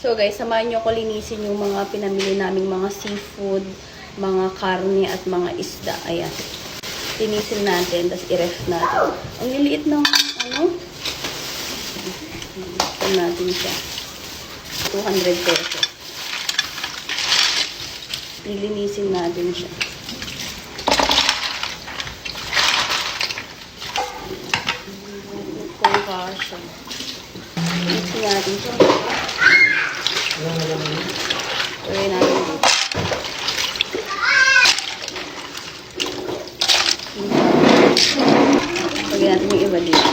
So guys, samahan nyo ko linisin yung mga pinamili naming mga seafood, mga karne at mga isda. Ayan. Linisin natin, tapos i-ref natin. Ang liliit ng ano? Ito natin siya. 200 pesos. Lilinisin natin siya. Kung kasha. Linisin natin siya. Tuloy natin dito. Lagyan natin iba dito.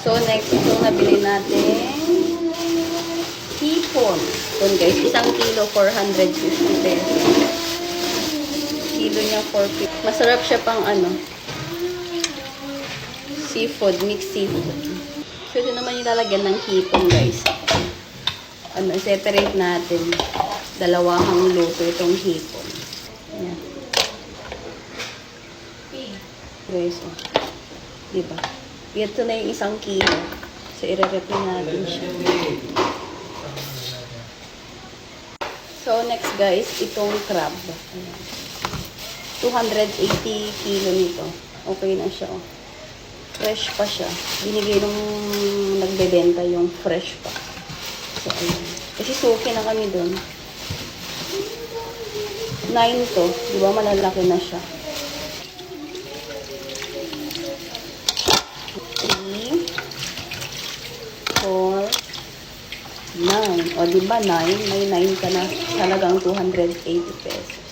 So, next, itong nabili natin hipon. Ito guys, isang kilo, 450 pesos. Kilo niya, 450. Masarap siya pang ano, seafood, mixed seafood. So, ito naman yung ng hipon, guys. Ano, separate natin. Dalawang luto itong hipon. Guys, oh. Diba? Ito na yung isang kilo. So, i-rep natin siya. So, next guys, itong crab. Ayan. 280 kilo nito. Okay na siya, oh. Fresh pa siya. Binigay nung nagbebenta yung fresh pa. So, ayun. Kasi suki na kami dun. 9 to. Di ba malalaki na siya. O, di ba 9? May 9 ka na. Talagang 280 pesos.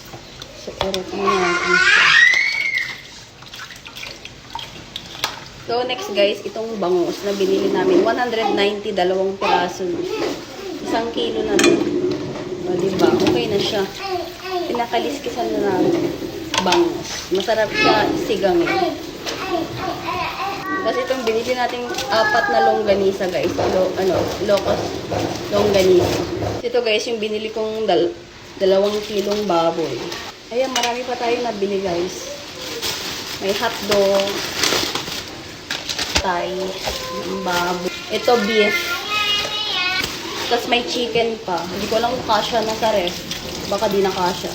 So, erot mo natin siya. So, next guys, itong bangus na binili namin. 190, dalawang piraso. Isang kilo na to. O, diba? Okay na siya. Pinakaliskisan na namin. Bangus. Masarap siya sigangin. Kasi itong binili nating apat na longganisa, guys. Lo, ano, locos longganisa. Ito, guys, yung binili kong dal dalawang kilong baboy. Ayan, marami pa tayong nabili, guys. May hotdog, yung baboy. Ito, beef. Tapos may chicken pa. Hindi ko lang kung kasha na sa ref. Baka di na kasha.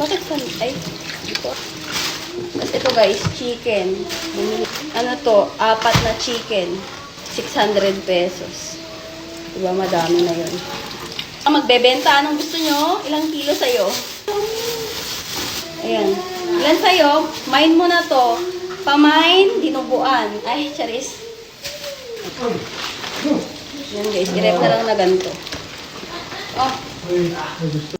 Bakit sa... Ay, dito. Tapos ito guys, chicken. Ano to? Apat na chicken. 600 pesos. Diba, madami na yun. Ah, magbebenta. Anong gusto nyo? Ilang kilo sa'yo? Ayan. Ilan sa'yo? Mine mo na to. Pamain, dinuguan. Ay, charis. Yan guys, i-rep na lang na ganito. Oh,